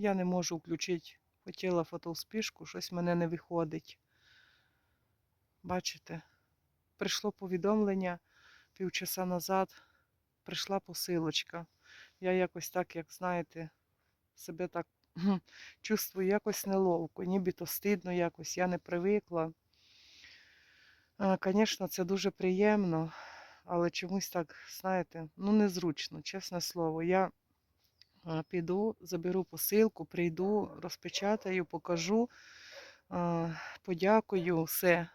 Я не можу включити. Хотіла фотовспішку, щось мене не виходить. Бачите, прийшло повідомлення півчаса назад, прийшла посилочка. Я якось так, як знаєте, себе так чувствую якось неловко, нібито стидно якось, я не привикла. Звісно, це дуже приємно, але чомусь так, знаєте, ну незручно, чесне слово. Я піду, заберу посилку, прийду, розпечатаю, покажу, подякую, все.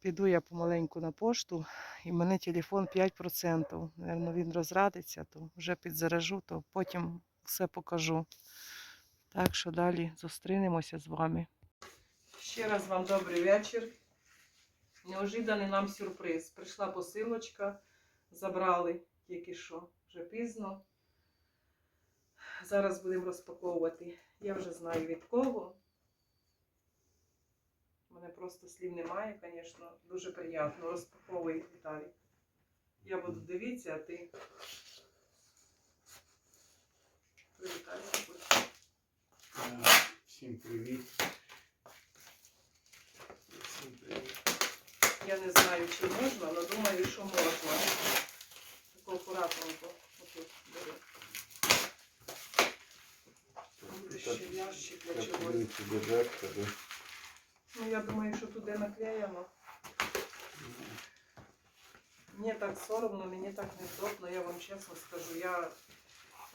Піду я помаленьку на пошту, і в мене телефон 5%. Наверно, він розрадиться, то вже підзаражу, то потім все покажу. Так що далі зустрінемося з вами. Ще раз вам добрий вечір. Неожиданий нам сюрприз. Прийшла посилочка, забрали тільки що, вже пізно. Зараз будемо розпаковувати. Я вже знаю від кого. У мене просто слів немає, звісно, дуже приємно. Розпаковуй Віталій. Я буду дивитися, а ти. Привітайся. Всім привіт. Всім привіт. Я не знаю, чи можна, але думаю, що можна. ще ящик для чогось. Подивіться дежерка, да? Ну, я думаю, що туди наклеєно. Мені так соромно, мені так невдобно, я вам чесно скажу. Я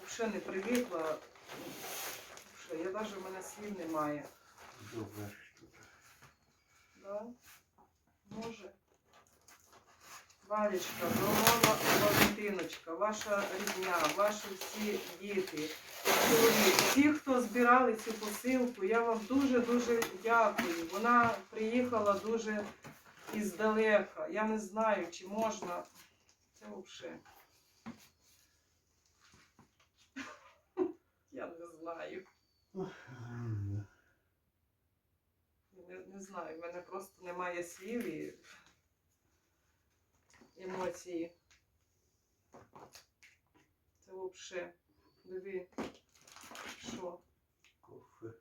взагалі не привикла. Вообще, я навіть в мене слів немає. Добра штука. Да? Може. Валечка, дорога Валентиночка, ваша рідня, ваші всі діти, чоловік, всі, хто збирали цю посилку, я вам дуже-дуже дякую. Вона приїхала дуже іздалека. Я не знаю, чи можна. Це взагалі. Я не знаю. Не, не знаю, в мене просто немає слів і емоції. Це взагалі. Диви, що? Кофе.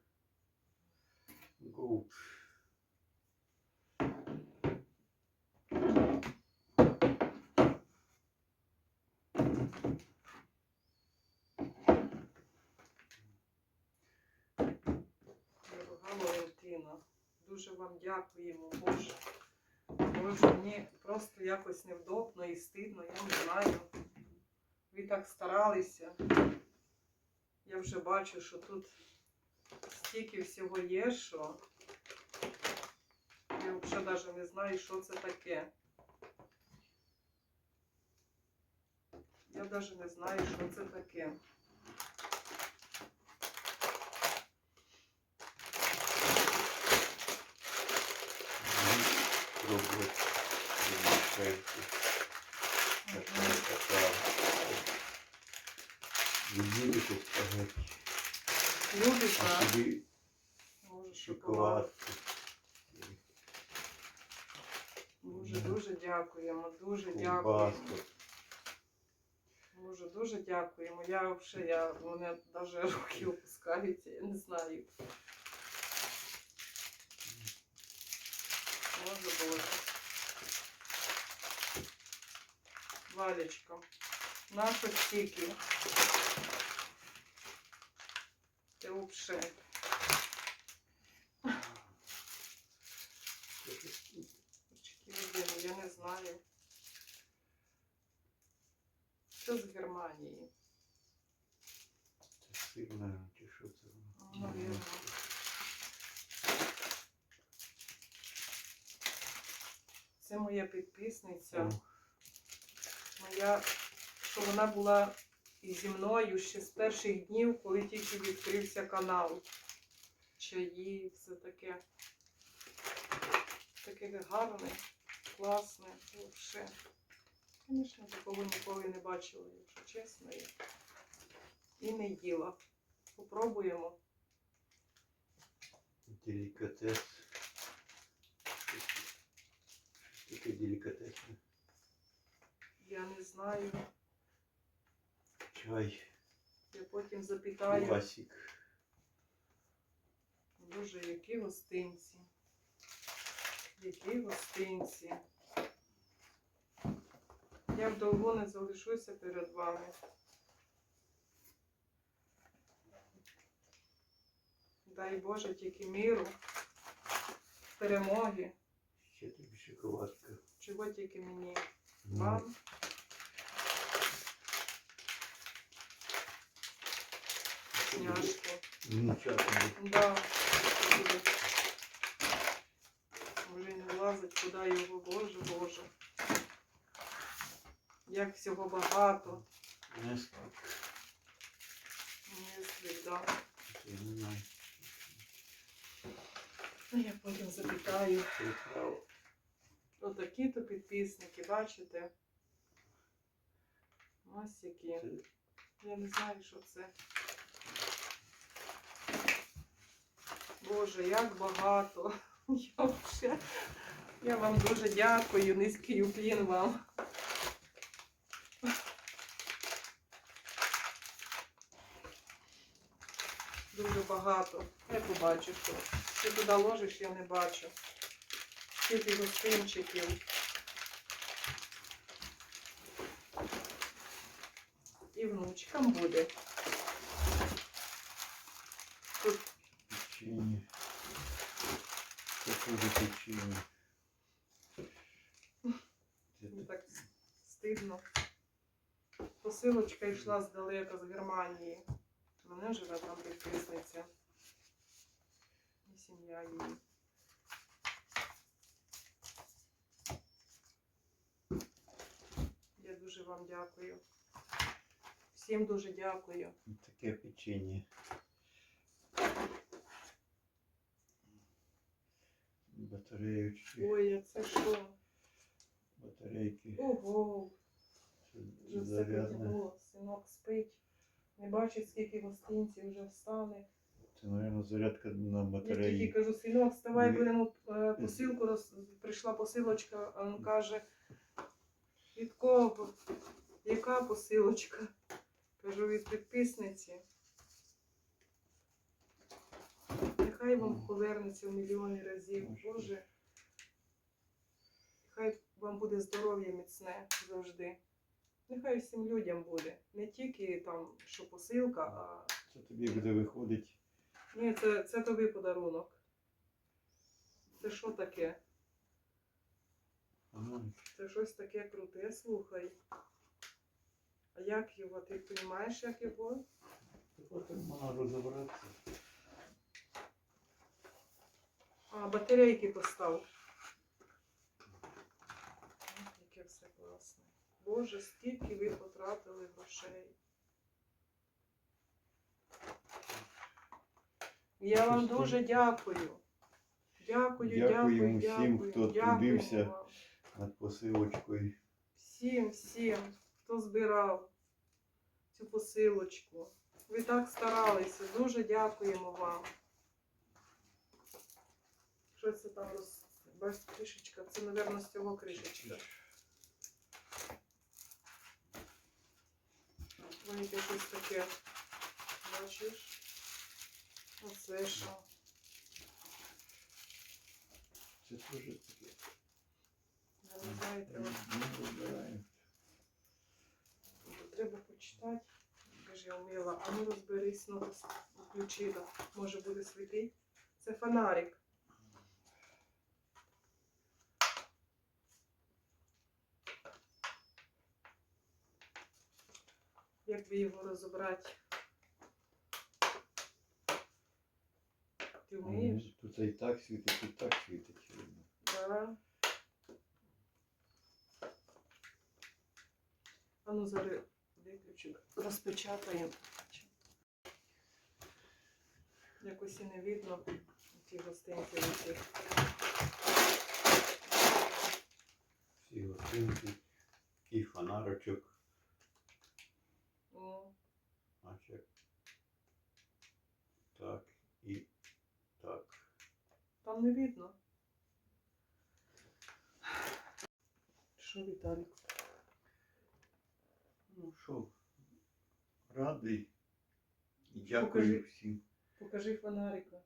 Гоуп. Дорога Валентина. Дуже вам дякуємо, Боже. Боже, мені просто якось невдобно і стидно, я не знаю. Ви так старалися. Я вже бачу, що тут стільки всього є, що я вже навіть не знаю, що це таке. Я навіть не знаю, що це таке. Така. Любите спагетті. Любить, А а? собі Може, Дуже дуже дякуємо, дуже дякуємо. Дуже дуже дякуємо. Я взагалі, я, у мене навіть руки опускаються, я не знаю. Може бути. Валечка. Наша стільки. Це взагалі. Я не знаю. Що з Германії? Це сильно, чи що це? Навірно. Це моя підписниця. Моя, що вона була і зі мною ще з перших днів, коли тільки відкрився канал. Чаї, все таке. Таке гарне, класне, взагалі. Звісно, такого ніколи не бачила, якщо чесно. І, і не їла. Попробуємо. Делікатес. Таке делікатесне. Я не знаю. Чай. Я потім запитаю. Класик. Боже, які гостинці. Які гостинці. Я вдовго не залишуся перед вами. Дай Боже тільки миру, перемоги, Ще тобі шоколадка. чого тільки мені. Ну, Вам. Няшки. Нічого. Да. буде. Може й не влазить, куди його, Боже, Боже. Як всього багато. Не скільки. Мислі, да. Я не знаю. Ну, я потім запитаю. Право. Отакі-то підписники, бачите? Ось які. Я не знаю, що це. Боже, як багато. Я, вже... я вам дуже дякую, низький уклін вам. Дуже багато. Я побачу, що. Ти туди ложиш, я не бачу. Скільки гостинчиків. І внучкам буде. Тут печенье. Теж печенье. Мені так стидно. Посилочка йшла здалека, з Германії. Мене живе там підписниця. І сім'я її. Я дуже вам дякую. Всім дуже дякую. таке печенье. Батареючки. Ой, а це що? Батарейки. Ого! Вже все. Синок спить. Не бачить, скільки гостинців вже встане. Це, мабуть, зарядка на Я тільки кажу, синок, вставай, будемо е, посилку прийшла посилочка, він каже, від кого? Яка посилочка? Кажу, від підписниці. Нехай вам повернеться в мільйони разів. Боже. Нехай вам буде здоров'я міцне завжди. Нехай всім людям буде. Не тільки там, що посилка, а Це тобі буде виходить. ні, це, це тобі подарунок. Це що таке? Це щось таке круте, слухай. А як його? Ти розумієш, як його? Потім можна розібратися. А, батарейки постав. Яке все класне. Боже, скільки ви потратили грошей. Я вам дуже дякую. Дякую, дякую, Дякуємо дякую. всім, хто дякуємо трудився. Над посилочкою. Всім, всім, хто збирав цю посилочку. Ви так старалися. Дуже дякуємо вам. Що це там роз... Кришечка? Це, мабуть, з цього кришечка. Яке щось таке. Бачиш? Оце що? Це теж не знаю, треба, треба почитати. Я вміла. А ну розберись, ну включила. Може буде світить. Це фонарик. Як би його розібрати? Ти вмієш? Тут і так світить, і так світить. Да. Ну зараз виключу. Розпечатаємо. Якось і не видно ті гостинці які. Всі гостинки, такий фонарочок, О, значить. Так і так. там не видно. Що, Віталік? Що, радий і дякую Покажи. всім. Покажи фонарика.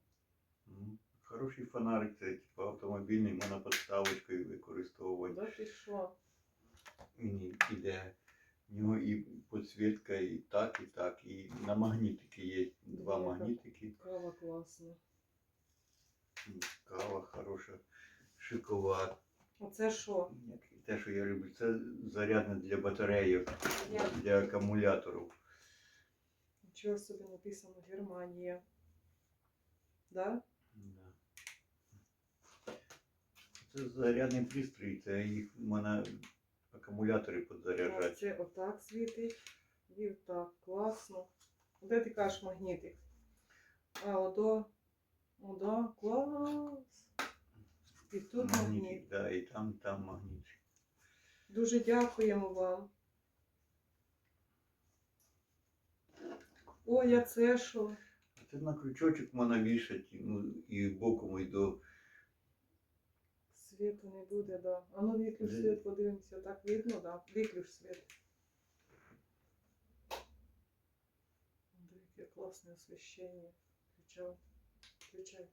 Хороший фонарик, це типу автомобільний, можна підставочкою використовувати. Да ти що? Він іде. В нього і підсвітка, і так, і так. І на магнітики є два Є, магнітики. Кава класна. Кава хороша, шоколад. Оце що? Те, що я люблю, це зарядне для батарейок, Я- для акумуляторів. Нічого собі написано Германія. Да? Да. Це зарядний пристрій, це їх можна акумулятори А підзаряджати. Це отак світить. І отак. Класно. Де ти кажеш магнітик? А, одо. Одо. Клас. І тут магніт. Да, і там, там магніт. Дуже дякуємо вам. Ой, а це що? Це на крючочок можна вішати, ну і боком і до. Світу не буде, да. А ну виключ Де? світ, подивимося. Так видно, да? Виключ світ. Яке класне освіщення. Включав. Включай.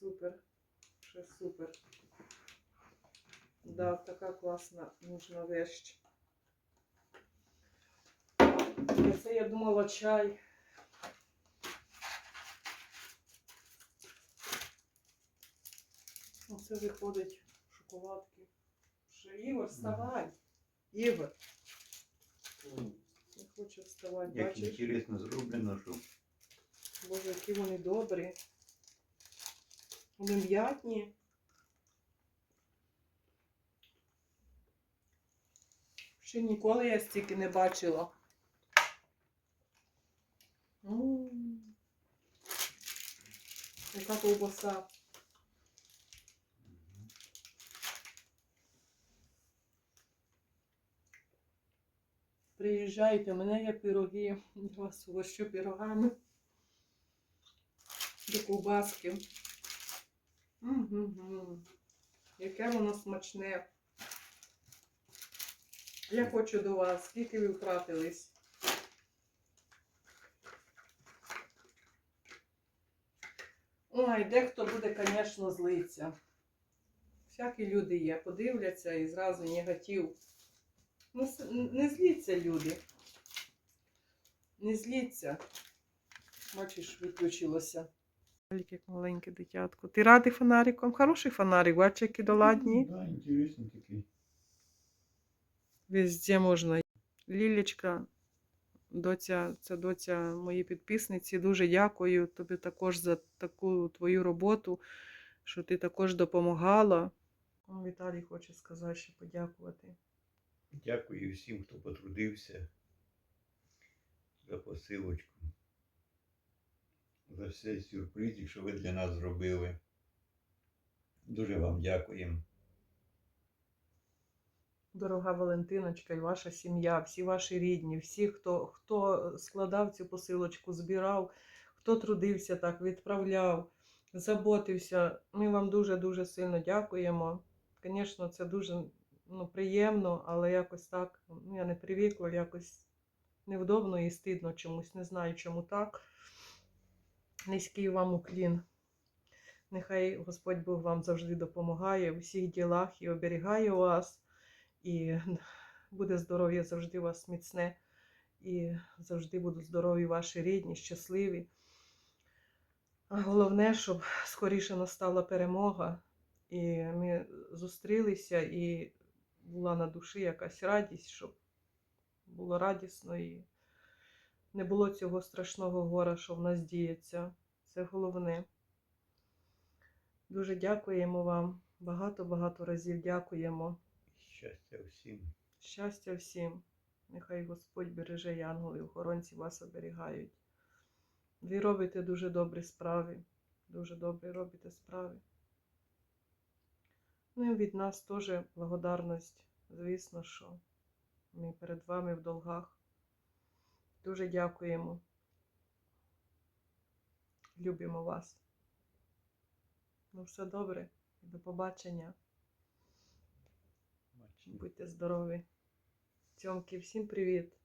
Супер. Ще супер. Да, така класна нужна вещь. Це я думала чай. Оце виходить шоколадки. Що, Ігор, вставай. Ігор. Не хочу вставати, Як бачиш? інтересно зроблено, що Боже, які вони добрі. Вони. Ще ніколи я стільки не бачила. М. Яка ковбаса. Приїжджайте, у мене є пироги. Я вас угощу пирогами. До ковбаски. Яке воно смачне. Я хочу до вас. Скільки ви втратились? Ой, дехто буде, звісно, злиться. Всякі люди є, подивляться і зразу негатив. Ну, не зліться люди. Не зліться. Бачиш, виключилося. Як маленьке дитятко. Ти радий фонариком? Хороший фонарик, бачиш, які доладні. Да, інтересний такий. Везде можна. Лілечка, доця, це доця моїй підписниці. Дуже дякую тобі також за таку твою роботу, що ти також допомагала. Віталій хоче сказати, що подякувати. Дякую всім, хто потрудився за посилочку. За все сюрпризи, що ви для нас зробили. Дуже вам дякуємо. Дорога Валентиночка і ваша сім'я, всі ваші рідні, всі, хто, хто складав цю посилочку, збирав, хто трудився так, відправляв, заботився. Ми вам дуже-дуже сильно дякуємо. Звісно, це дуже ну, приємно, але якось так, ну, я не привикла, якось невдобно і стидно чомусь. Не знаю, чому так. Низький вам уклін. Нехай Господь Бог вам завжди допомагає у всіх ділах і оберігає вас і буде здоров'я завжди вас міцне, і завжди будуть здорові ваші рідні, щасливі. А головне, щоб скоріше настала перемога, і ми зустрілися, і була на душі якась радість, щоб було радісно і не було цього страшного гора, що в нас діється. Це головне. Дуже дякуємо вам. Багато-багато разів дякуємо. Щастя всім. Щастя всім. Нехай Господь береже янголи, охоронці вас оберігають. Ви робите дуже добрі справи. Дуже добрі робите справи. Ну і від нас теж благодарність. Звісно, що ми перед вами в долгах. Дуже дякуємо. Любимо вас. Ну, все добре. До побачення. Будьте здорові. Цьомки, всім привіт!